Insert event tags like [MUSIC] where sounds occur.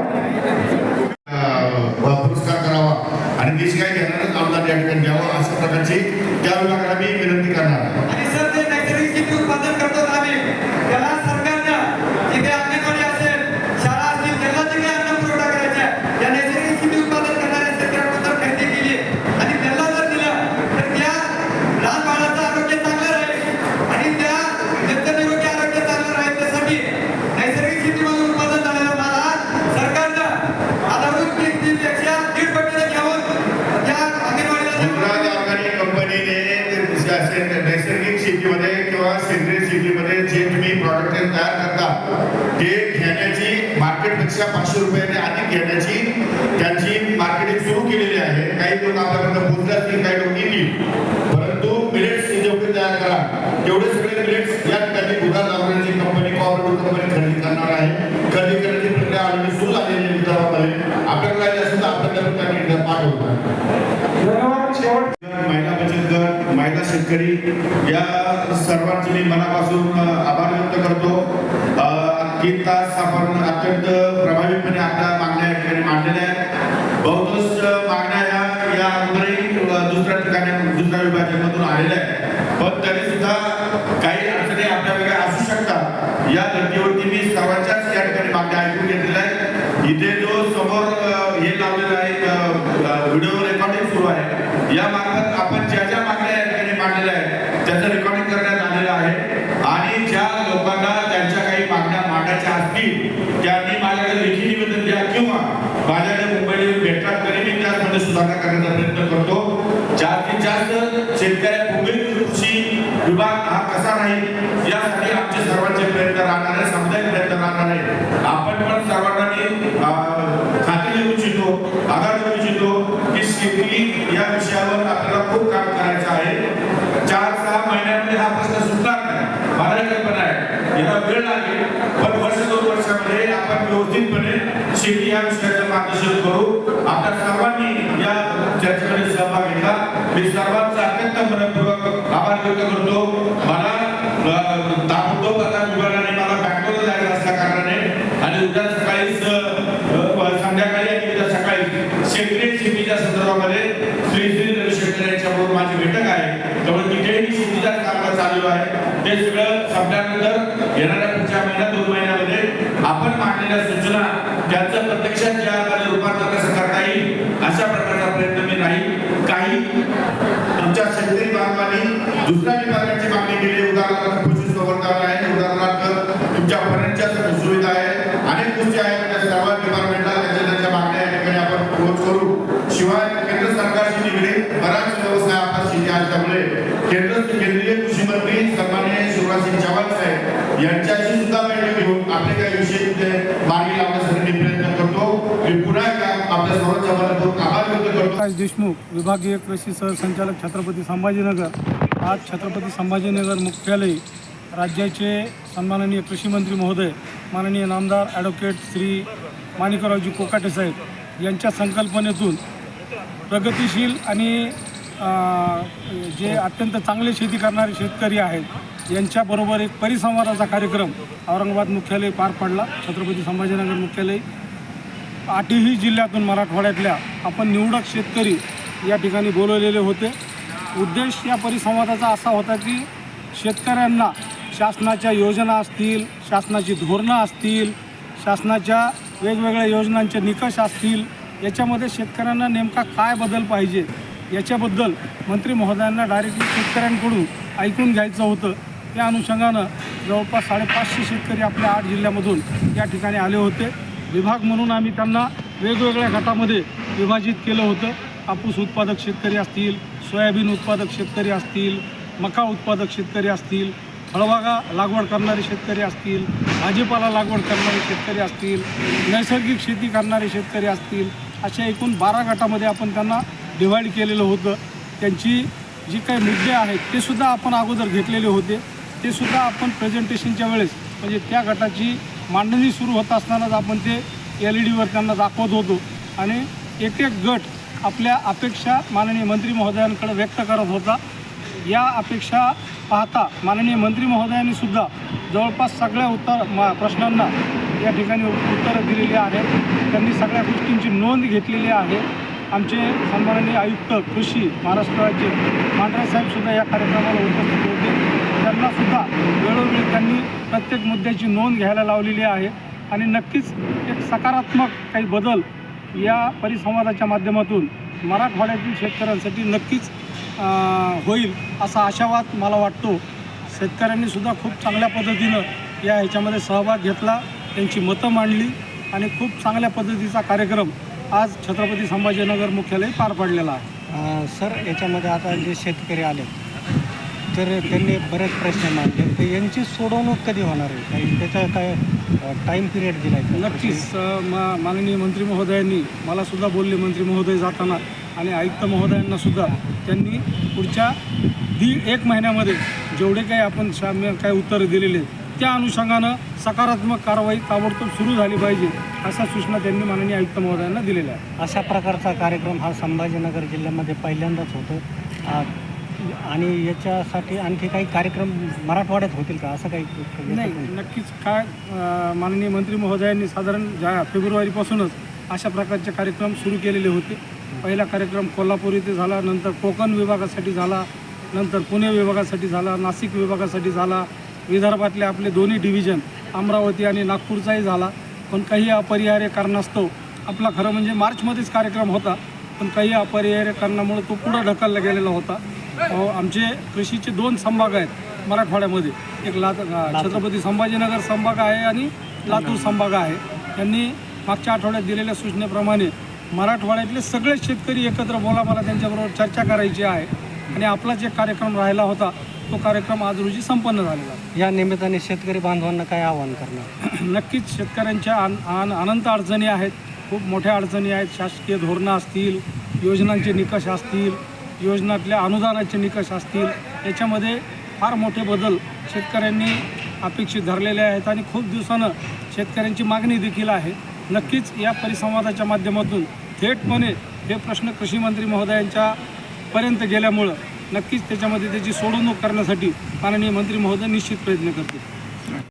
Yeah. [LAUGHS] तयार करता. ते घेण्याची मार्केटपेक्षा पाचशे रुपयाने अधिक घेण्याची त्यांची मार्केटिंग सुरू केलेली आहे. काही लोक आपल्याकडनं पोहोचले असतील काही लोक येतील. परंतु मिलेट्स जेवढे तयार करा तेवढे सगळे मिलेट्स या ठिकाणी Gujarat organic company cooperative company खरेदी करणार आहे. खरेदी करण्याची प्रक्रिया ऑलरेडी सुरू झालेली आहे विदर्भामध्ये आपल्याकडे राहिली असेल तर आपल्याकडे त्यांनी पाठवतात शेवट. महिला बचत गट महिला शेतकरी या सर्वांचे मी मनापासून अ, आभार व्यक्त करतो अ, तीन तास आपण अत्यंत प्रभावीपणे आपल्या मागण्या या ठिकाणी मांडलेल्या आहेत. बहुतांश मागण्या या या अगोदरही दुसऱ्या ठिकाणी दुसऱ्या विभागामधून आलेल्या आहेत. पण तरी सुद्धा काही अडचणी आपल्या वेगळ्या असू शकतात. या धर्तीवरती मी सर्वांच्याच या ठिकाणी मागण्या ऐकून घेतलेल्या आहेत इथे जो समोर अ, हे लावलेलं आहे व्हिडिओ रेकॉर्डिंग सुरू आहे या मार्फत आपण ज्या ज्या मागण्या या ठिकाणी मांडलेल्या आहेत त्याचं रेकॉर्डिंग करण्यात आलेलं आहे आणि ज्या लोकांना त्यांच्या काही मागण्या मांडायच्या असतील त्यांनी माझ्याकडे लेखी निवेदन द्या किंवा माझ्याकडे मुंबईला येऊन भेटतात तरी मी त्यामध्ये सुधारणा करण्याचा प्रयत्न करतो जास्तीत जास्त शेतकऱ्या मुंबईत कृषी विभाग हा कसा राहील? यासाठी आमचे सर्वांचे प्रयत्न राहणार आहे सामुदायिक प्रयत्न राहणार आहे आपण पण सर्वांना मी खात्री देऊ इच्छितो आधार देऊ इच्छितो की शेती या विषयावर आपल्याला खूप काम करायचं आहे. चार सहा महिन्यामध्ये हा प्रश्न सुटणार नाही. मला कल्पना आहे. याला वेळ लागेल पण वर्ष दोन वर्षामध्ये आपण व्यवस्थितपणे शेती या विषयाचं मार्गदर्शन करू. आपल्या सर्वांनी या चर्चेमध्ये सहभाग घेतला. मी सर्वांचा अत्यंत मनपूर्वक आभार व्यक्त करतो मला अं, ताबडतोब आता विभागाने मला बँगलोरला जायचं असल्या कारणाने आणि उद्या सकाळीच अं, संध्याकाळी आणि उद्या सकाळी सेंद्रिय शेतीच्या संदर्भामध्ये श्री श्री रविशंकर यांच्याबरोबर माझी बैठक आहे त्यामुळे तिथेही शेतीच्या कामं चालू आहे ते सगळं संपल्यानंतर येणाऱ्या पुढच्या महिन्यात दोन महिन्यामध्ये आपण मांडलेल्या सूचना त्यांचं प्रत्यक्षात ज्या आधारे रूपांतर कसं करता येईल अशा प्रकारचा प्रयत्न मी राहील. काही आमच्या शेतकरी बांधवांनी दुसऱ्या विभागाची मागणी केली. उदाहरणार्थ कृषी संवर्धन आहे. उदाहरणार्थ तुमच्या पर्यंतच्या सुविधा आहे. अनेक गोष्टी आहेत. त्या सर्व डिपार्टमेंटला त्यांच्या त्यांच्या मागण्या या ठिकाणी आपण पोहोच करू. शिवाय केंद्र सरकारशी निगडीत बराच व्यवसाय आता शेती असल्यामुळे केंद्र केंद्रीय कृषी मंत्री सन्माननीय शिवराज सिंग चौहान साहेब यांच्याशी सुद्धा बैठक घेऊन आपले काही विषय तिथे मार्गी लावण्यासाठी प्रयत्न करतो. मी पुन्हा एकदा आपल्या सर्वांच्या मनातून आभार व्यक्त करतो. प्रकाश देशमुख विभागीय कृषी सहसंचालक छत्रपती संभाजीनगर. आज छत्रपती संभाजीनगर मुख्यालय राज्याचे सन्माननीय कृषी मंत्री महोदय माननीय नामदार ॲडव्होकेट श्री माणिकरावजी कोकाटे साहेब यांच्या संकल्पनेतून प्रगतिशील आणि जे अत्यंत चांगले शेती करणारे शेतकरी आहेत यांच्याबरोबर एक परिसंवादाचा कार्यक्रम औरंगाबाद मुख्यालय पार पडला. छत्रपती संभाजीनगर मुख्यालय. आठही जिल्ह्यातून मराठवाड्यातल्या आपण निवडक शेतकरी या ठिकाणी बोलवलेले होते. उद्देश या परिसंवादाचा असा होता की शेतकऱ्यांना शासनाच्या योजना असतील शासनाची धोरणं असतील शासनाच्या वेगवेगळ्या योजनांचे निकष असतील याच्यामध्ये शेतकऱ्यांना नेमका काय बदल पाहिजे याच्याबद्दल मंत्री महोदयांना डायरेक्टली शेतकऱ्यांकडून ऐकून घ्यायचं होतं. त्या अनुषंगानं जवळपास साडेपाचशे शेतकरी आपल्या आठ जिल्ह्यामधून या ठिकाणी आले होते. विभाग म्हणून आम्ही त्यांना वेगवेगळ्या गटामध्ये विभाजित केलं होतं. कापूस उत्पादक शेतकरी असतील सोयाबीन उत्पादक शेतकरी असतील मका उत्पादक शेतकरी असतील फळबागा लागवड करणारे शेतकरी असतील भाजीपाला लागवड करणारे शेतकरी असतील नैसर्गिक शेती करणारे शेतकरी असतील अशा एकूण बारा गटामध्ये आपण त्यांना डिव्हाइड केलेलं होतं. त्यांची जी काही मुद्दे आहेत ते सुद्धा आपण अगोदर घेतलेले होते. ते सुद्धा आपण प्रेझेंटेशनच्या वेळेस म्हणजे त्या गटाची मांडणी सुरू होत असतानाच आपण ते एल ई डीवर त्यांना दाखवत होतो. आणि एक एक गट आपल्या अपेक्षा माननीय मंत्री महोदयांकडे व्यक्त करत होता. या अपेक्षा पाहता माननीय मंत्री महोदयांनी सुद्धा जवळपास सगळ्या उत्तर मा प्रश्नांना या ठिकाणी उत्तरं दिलेली आहेत. त्यांनी सगळ्या गोष्टींची नोंद घेतलेली आहे. आमचे सन्माननीय आयुक्त कृषी महाराष्ट्र राज्य मांढरे साहेबसुद्धा या कार्यक्रमाला उपस्थित होते. त्यांनासुद्धा वेळोवेळी त्यांनी प्रत्येक मुद्द्याची नोंद घ्यायला लावलेली आहे. आणि नक्कीच एक सकारात्मक काही बदल या परिसंवादाच्या माध्यमातून मराठवाड्यातील शेतकऱ्यांसाठी नक्कीच होईल असा आशावाद मला वाटतो. शेतकऱ्यांनी सुद्धा खूप चांगल्या पद्धतीनं या ह्याच्यामध्ये सहभाग घेतला त्यांची मतं मांडली आणि खूप चांगल्या पद्धतीचा कार्यक्रम आज छत्रपती संभाजीनगर मुख्यालय पार पडलेला आहे. सर याच्यामध्ये आता जे शेतकरी आले तर त्यांनी बरेच प्रश्न मांडले. तर यांची सोडवणूक कधी होणार आहे? काही त्याचा काय टाईम पिरियड दिला आहे? नक्कीच मा माननीय मंत्री महोदयांनी मला सुद्धा बोलले मंत्री महोदय जाताना आणि आयुक्त महोदयांना सुद्धा त्यांनी पुढच्या दीड एक महिन्यामध्ये जेवढे काही आपण साम्य काही उत्तरं दिलेले त्या अनुषंगानं सकारात्मक कारवाई ताबडतोब सुरू झाली पाहिजे अशा सूचना त्यांनी माननीय आयुक्त महोदयांना दिलेल्या अशा प्रकारचा कार्यक्रम हा संभाजीनगर जिल्ह्यामध्ये पहिल्यांदाच होतो आणि याच्यासाठी आणखी काही कार्यक्रम मराठवाड्यात होतील का? असं काही नाही नक्कीच. काय माननीय मंत्री महोदयांनी साधारण ज्या फेब्रुवारीपासूनच अशा प्रकारचे कार्यक्रम सुरू केलेले होते. पहिला कार्यक्रम कोल्हापूर इथे झाला नंतर कोकण विभागासाठी झाला नंतर पुणे विभागासाठी झाला नाशिक विभागासाठी झाला विदर्भातले आपले दोन्ही डिव्हिजन अमरावती आणि नागपूरचाही झाला. पण काही अपरिहार्य कारणास्तव आपला खरं म्हणजे मार्चमध्येच कार्यक्रम होता पण काही अपरिहार्य कारणामुळे तो पुढं ढकलला गेलेला होता. आमचे कृषीचे दोन संभाग आहेत मराठवाड्यामध्ये. एक ला छत्रपती संभाजीनगर संभाग आहे आणि लातूर संभाग आहे. त्यांनी मागच्या आठवड्यात दिलेल्या सूचनेप्रमाणे मराठवाड्यातले सगळे शेतकरी एकत्र बोला मला त्यांच्याबरोबर चर्चा करायची आहे. आणि आपला जे कार्यक्रम राहिला होता तो कार्यक्रम आज रोजी संपन्न झालेला. या निमित्ताने शेतकरी बांधवांना काय आवाहन करणार? [CLEARS THROAT] नक्कीच शेतकऱ्यांच्या अन अन अनंत अडचणी आहेत. खूप मोठ्या अडचणी आहेत. शासकीय धोरणं असतील योजनांचे निकष असतील योजनातल्या अनुदानाचे निकष असतील याच्यामध्ये फार मोठे बदल शेतकऱ्यांनी अपेक्षित धरलेले आहेत आणि खूप दिवसानं शेतकऱ्यांची मागणी देखील आहे. नक्कीच या परिसंवादाच्या माध्यमातून थेटपणे हे प्रश्न कृषीमंत्री महोदयांच्या पर्यंत गेल्यामुळं नक्कीच त्याच्यामध्ये त्याची सोडवणूक करण्यासाठी माननीय मंत्री महोदय निश्चित प्रयत्न करतील.